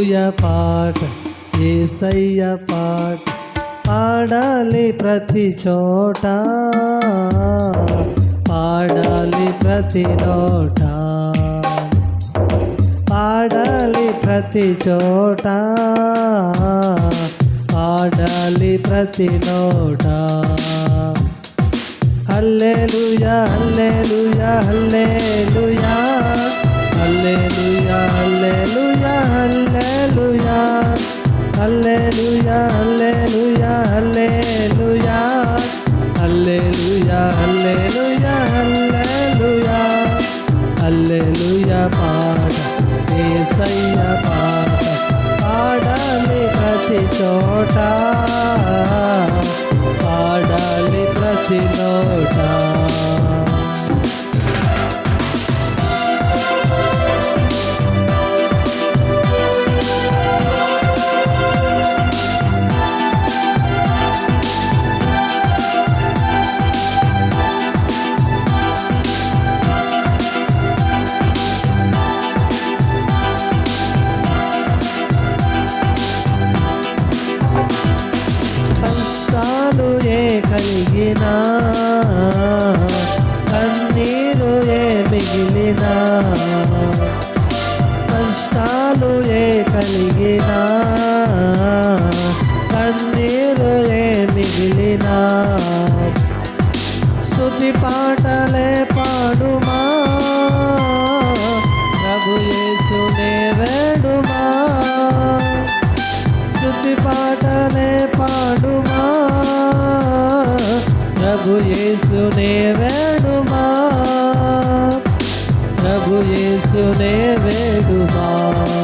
హల్లెలూయ పాట ఏసయ్య పాట పాడాలి ప్రతి చోట పాడాలి ప్రతి నోట పాడాలి ప్రతి చోట పాడాలి ప్రతి నోట. హల్లెలూయా హల్లెలూయా హల్లెలూయా. హల్లెలూయా హల్లెలూయా. హల్లెలూయా పాట యేసయ్య పాట. పాడాలి ప్రతి చోట. పాడాలి ప్రతి నోటా enough. ప్రభు యేసునే వేడుమా. ప్రభు యేసునే వేడుమా.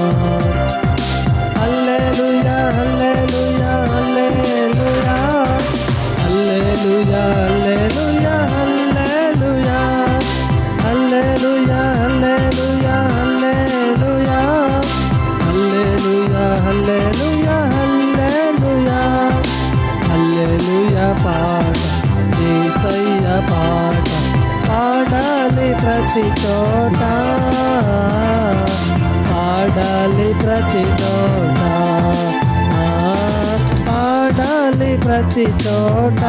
ప్రతి చోట పాడాలి ప్రతి చోట. పాడాలి ప్రతి చోట.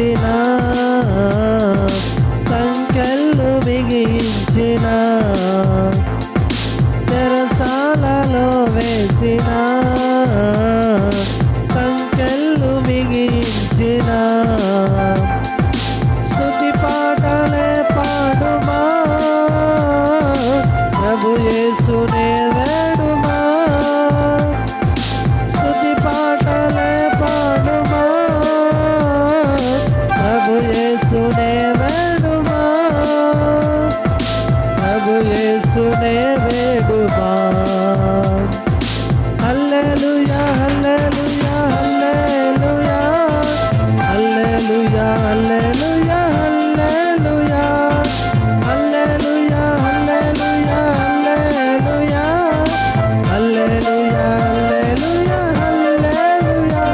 చేసిన సంఖ్యలు బిగించిన చెరసాలలో వేసినా. హల్లెలూయా హల్లెలూయా హల్లెలూయా హల్లెలూయా హల్లెలూయా హల్లెలూయా హల్లెలూయా హల్లెలూయా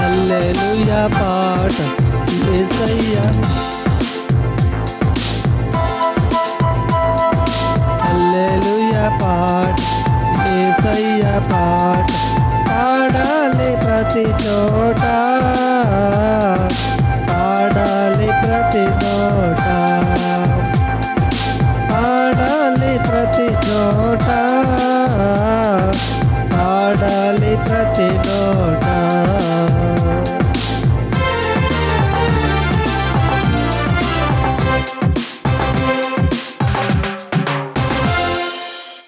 హల్లెలూయా పాట యేసయ్యా హల్లెలూయా పాట యేసయ్యా పాట పాడాలి ప్రతి చోటా